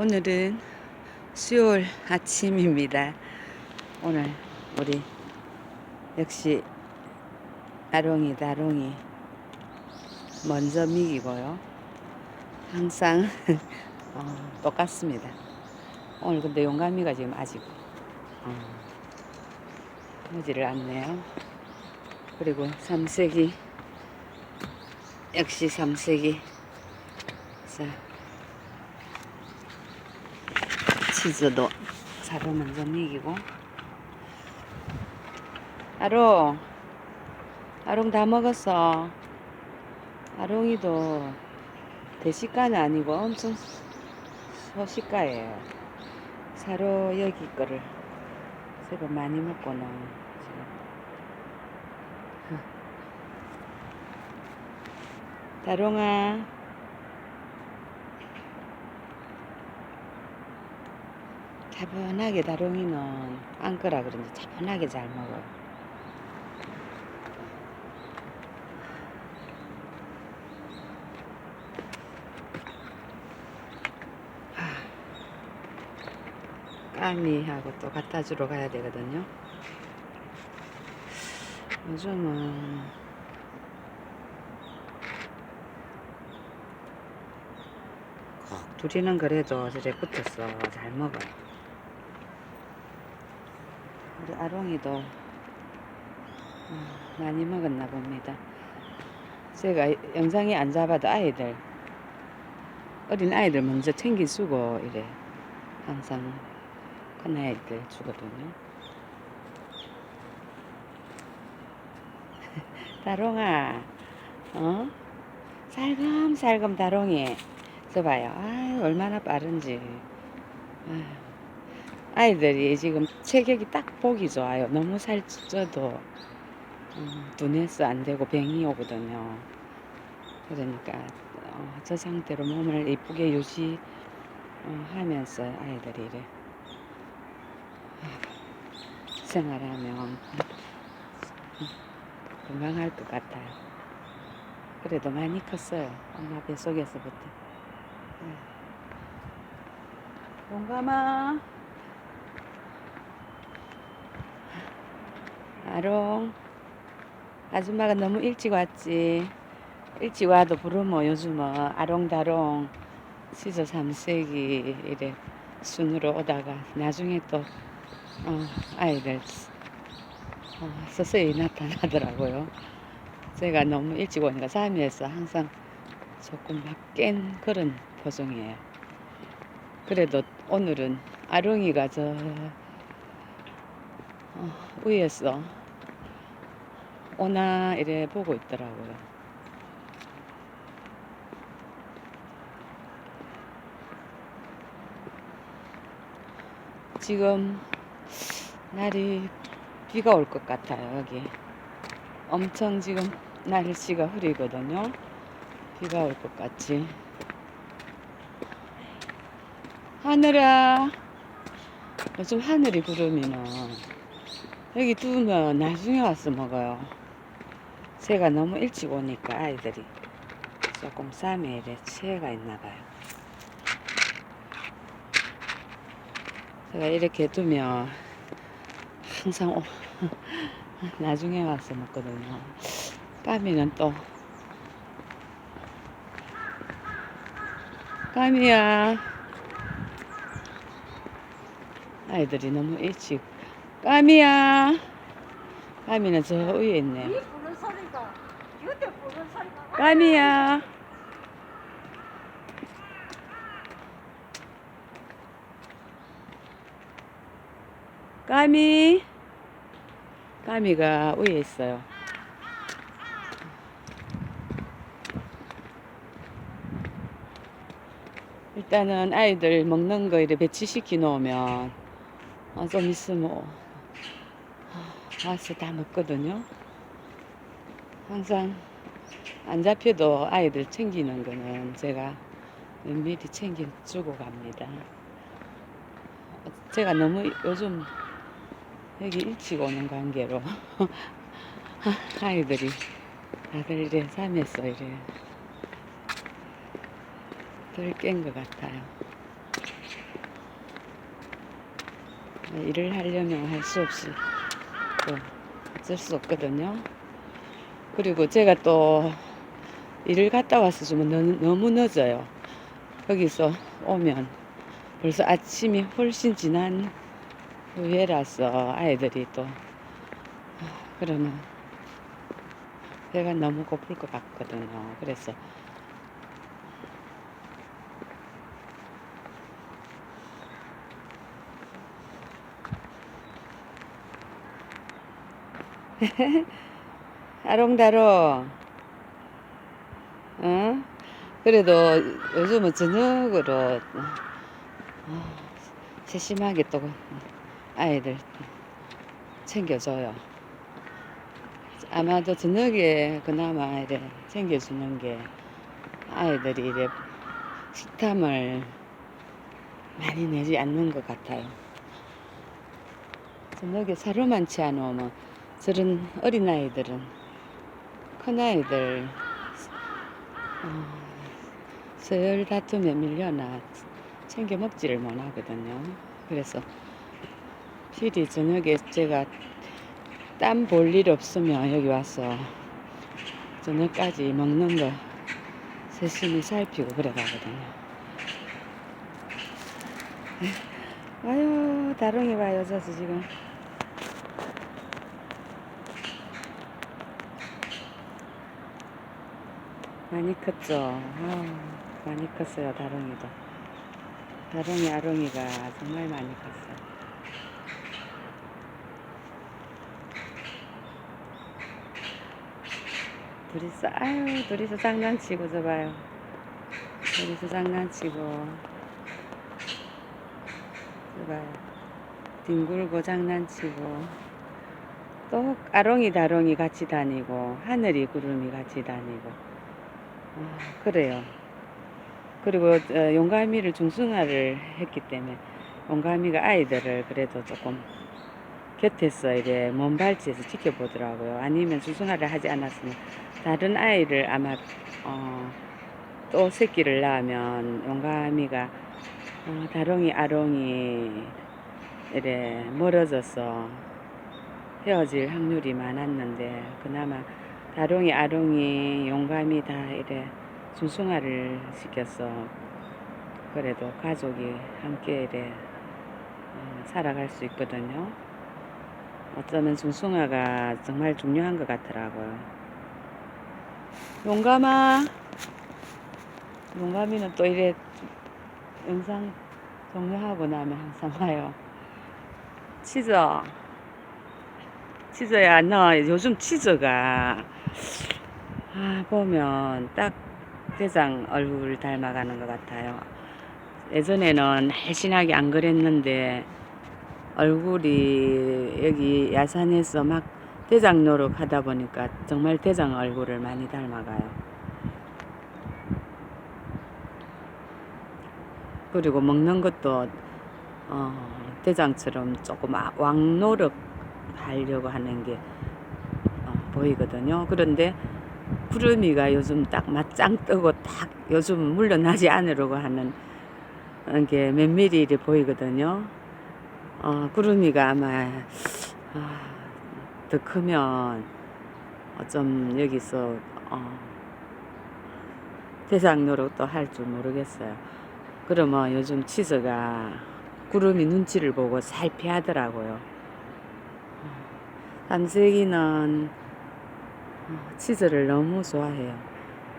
오늘은 수요일 아침입니다. 오늘 우리 역시 아롱이 다롱이 먼저 미기고요. 항상 어, 똑같습니다. 오늘 근데 용감이가 지금 아직 어, 오지를 않네요. 그리고 삼색이 역시 삼색이 자 치즈도 사료 먼저 먹이고. 아롱 아롱 다 먹었어. 아롱이도 대시가는 아니고 엄청 소시가예요. 사료 여기 거를 새로 많이 먹고는 지금. 다롱아 차분하게 다롱이는 안 거라 그런지 차분하게 잘 먹어요. 하, 까미하고 또 갖다 주러 가야 되거든요. 요즘은 꼭 둘이는 그래도 저래 붙었어. 잘 먹어요. 우리 아롱이도 어, 많이 먹었나 봅니다. 제가 영상에 안 잡아도 아이들 어린 아이들 먼저 챙겨주고 이래 항상 큰 아이들 주거든요. 다롱아, 어? 살금살금 다롱이. 저 봐요. 아 얼마나 빠른지. 아유. 아이들이 지금 체격이 딱 보기 좋아요. 너무 살쪄도 어, 눈에서 안 되고 병이 오거든요. 그러니까 어, 저 상태로 몸을 이쁘게 유지 어, 하면서 아이들이 이래 아, 생활하면 건강할 것 같아요. 그래도 많이 컸어요. 엄마 뱃속에서부터. 용감아. 아롱. 아줌마가 너무 일찍 왔지. 일찍 와도 부르면 요즘은 아롱다롱 시저 삼색이 이래 순으로 오다가 나중에 또 어, 아이들 어, 서서히 나타나더라고요. 제가 너무 일찍 오니까 잠에서 항상 조금 막 깬 그런 표정이에요. 그래도 오늘은 아롱이가 저 어, 위에서 오나 이래 보고 있더라고요. 지금 날이 비가 올 것 같아요, 여기. 엄청 지금 날씨가 흐리거든요. 비가 올 것 같지. 하늘아. 요즘 하늘이 구름이면 여기 두면 나중에 와서 먹어요. 제가 너무 일찍 오니까 아이들이 조금 쌈에 이래 취해가 있나 봐요. 제가 이렇게 두면 항상 오, 나중에 와서 먹거든요. 까미는 또. 까미야. 아이들이 너무 일찍. 까미야. 까미는 저 위에 있네. 이 부는 소리가 이때 부는 소리가 까미야. 까미. 까미가 위에 있어요. 일단은 아이들 먹는 거 이래 배치시켜 놓으면 어, 좀 있으면 아, 와서 다 먹거든요. 항상 안 잡혀도 아이들 챙기는 거는 제가 미리 챙겨 주고 갑니다. 제가 너무 요즘 여기 일찍 오는 관계로 아이들이 다들 이래 잠에서 이래 덜 깬 것 같아요. 일을 하려면 할 수 없이 또 어쩔 수 없거든요. 그리고 제가 또 일을 갔다 와서 좀 너- 너무 늦어요. 거기서 오면 벌써 아침이 훨씬 지난 후에라서 아이들이 또 그러면 배가 너무 고플 것 같거든요. 그래서 아롱다롱 어? 그래도 요즘은 저녁으로 어, 세심하게 또 아이들 챙겨줘요. 아마도 저녁에 그나마 이래 챙겨주는 게 아이들이 이래 식탐을 많이 내지 않는 것 같아요. 저녁에 사료 많지 않으면 저런 어린아이들은 큰아이들 어, 서열 다툼에 밀려나 챙겨 먹지를 못하거든요. 그래서 필히 저녁에 제가 땀 볼 일 없으면 여기 와서 저녁까지 먹는 거 세심히 살피고 그래 가거든요. 아유, 다롱이 봐요, 저서 지금. 많이 컸죠? 아, 많이 컸어요, 다롱이도. 다롱이, 아롱이가 정말 많이 컸어요. 둘이서, 아유, 둘이서 장난치고, 저 봐요. 둘이서 장난치고. 저 봐요. 뒹굴고 장난치고. 또, 아롱이, 다롱이 같이 다니고, 하늘이, 구름이 같이 다니고. 아, 그래요. 그리고 어, 용가미를 중승화를 했기 때문에 용가미가 아이들을 그래도 조금 곁에서 이래 먼 발치에서 지켜보더라고요. 아니면 중승화를 하지 않았으면 다른 아이를 아마 어, 또 새끼를 낳으면 용가미가 어, 다롱이 아롱이 이래 멀어져서 헤어질 확률이 많았는데 그나마 다롱이 아롱이 용감이 다 이래 중승화를 시켜서 그래도 가족이 함께 이래 어, 살아갈 수 있거든요. 어쩌면 중승화가 정말 중요한 것 같더라고요. 용감아, 용감이는 또 이래 영상 종료하고 나면 항상 와요. 치즈. 치즈야, 너 요즘 치즈가 아, 보면 딱 대장 얼굴 닮아가는 것 같아요. 예전에는 날씬하게 안 그랬는데 얼굴이 여기 야산에서 막 대장 노릇 하다 보니까 정말 대장 얼굴을 많이 닮아가요. 그리고 먹는 것도 어, 대장처럼 조금 아- 왕노릇 하려고 하는 게 어, 보이거든요. 그런데 구름이가 요즘 딱 맞짱 뜨고 딱 요즘 물러나지 않으려고 하는 게 면밀히 이렇게 보이거든요. 어, 구름이가 아마 아, 더 크면 어쩜 여기서 어, 대장 노릇도 할 줄 모르겠어요. 그러면 요즘 치즈가 구름이 눈치를 보고 살피하더라고요. 삼색이는 어, 치즈를 너무 좋아해요.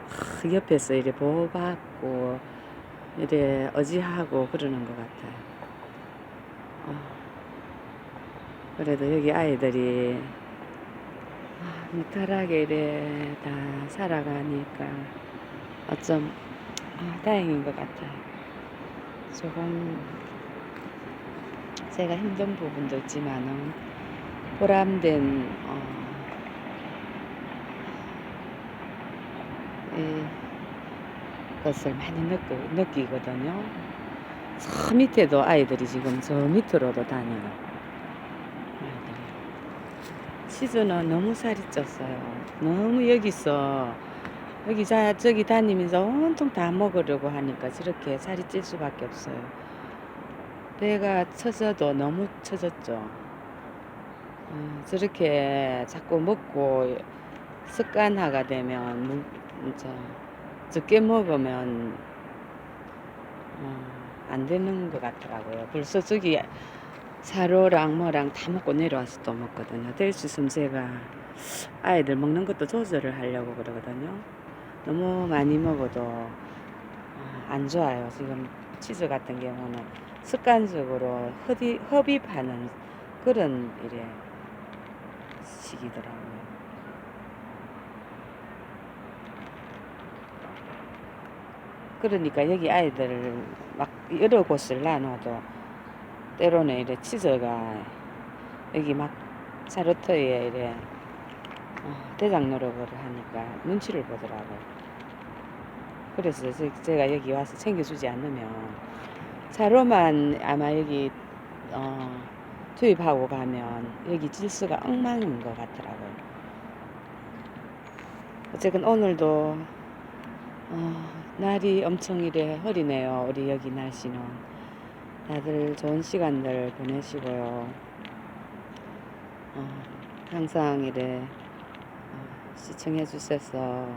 하, 옆에서 이래 보호받고 이래 어지하고 그러는 것 같아요. 어, 그래도 여기 아이들이 아, 무탈하게 이래 다 살아가니까 어쩜 아, 다행인 것 같아요. 조금 제가 힘든 부분도 있지만은 보람된 어, 이 것을 많이 느끼, 느끼거든요. 저 밑에도 아이들이 지금 저 밑으로도 다녀요. 시즈는 너무 살이 쪘어요. 너무 여기서 여기 자 저기 다니면서 온통 다 먹으려고 하니까 저렇게 살이 찔 수밖에 없어요. 배가 처져도 너무 처졌죠. 어, 저렇게 자꾸 먹고 습관화가 되면 물, 이제 적게 먹으면 어, 안 되는 것 같더라고요. 벌써 저기 사료랑 뭐랑 다 먹고 내려와서 또 먹거든요. 될 수 있으면 제가 아이들 먹는 것도 조절을 하려고 그러거든요. 너무 많이 먹어도 어, 안 좋아요. 지금 치즈 같은 경우는 습관적으로 흡입, 흡입하는 그런 이래 시기더라고요. 그러니까 여기 아이들 막 여러 곳을 나눠도 때로는 이래 치즈가 여기 막 자르터에 이래 어, 대장 노력을 하니까 눈치를 보더라고요. 그래서 제- 제가 여기 와서 챙겨주지 않으면 자로만 아마 여기 어, 투입하고 가면 여기 질서가 엉망인 것 같더라고요. 어쨌든 오늘도 어, 날이 엄청 이래 흐리네요. 우리 여기 날씨는 다들 좋은 시간들 보내시고요. 어, 항상 이래 어, 시청해 주셔서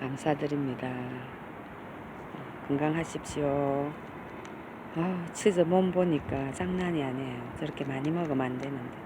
감사드립니다. 어, 건강하십시오. 아, 치즈 몸 보니까 장난이 아니에요. 저렇게 많이 먹으면 안 되는데.